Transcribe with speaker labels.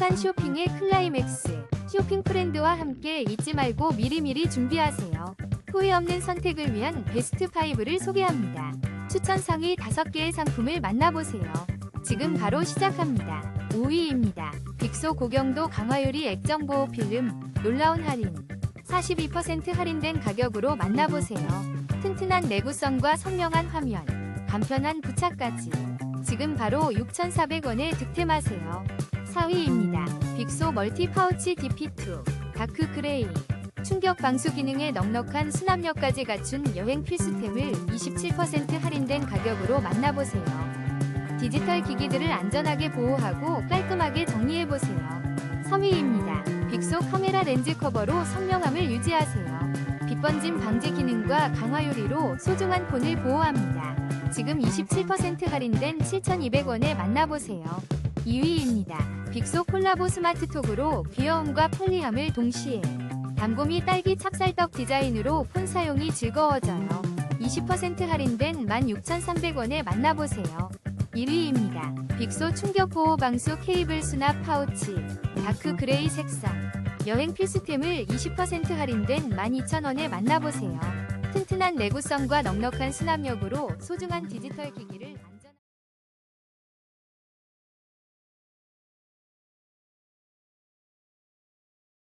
Speaker 1: 행복한 쇼핑의 클라이맥스. 쇼핑 프렌드와 함께 잊지 말고 미리미리 준비하세요. 후회 없는 선택을 위한 베스트 5를 소개합니다. 추천 상위 5개의 상품을 만나보세요. 지금 바로 시작합니다. 5위입니다. 빅소 고경도 강화유리 액정 보호 필름 놀라운 할인 42% 할인된 가격으로 만나보세요. 튼튼한 내구성과 선명한 화면, 간편한 부착까지 지금 바로 6,400원에 득템하세요. 4위입니다. 빅소 멀티 파우치 DP2 다크 그레이 충격 방수 기능에 넉넉한 수납력까지 갖춘 여행 필수템을 27% 할인된 가격으로 만나보세요. 디지털 기기들을 안전하게 보호하고 깔끔하게 정리해보세요. 3위입니다. 빅소 카메라 렌즈 커버로 선명함을 유지하세요. 빛 번짐 방지 기능과 강화 유리로 소중한 폰을 보호합니다. 지금 27% 할인된 7,200원에 만나보세요. 2위입니다. 빅소 콜라보 스마트톡으로 귀여움과 편리함을 동시에 담곰이 딸기 찹쌀떡 디자인으로 폰 사용이 즐거워져요. 20% 할인된 16,300원에 만나보세요. 1위입니다. 빅소 충격 보호 방수 케이블 수납 파우치 다크 그레이 색상 여행 필수템을 20% 할인된 12,000원에 만나보세요. 튼튼한 내구성과 넉넉한 수납력으로 소중한 디지털 기기를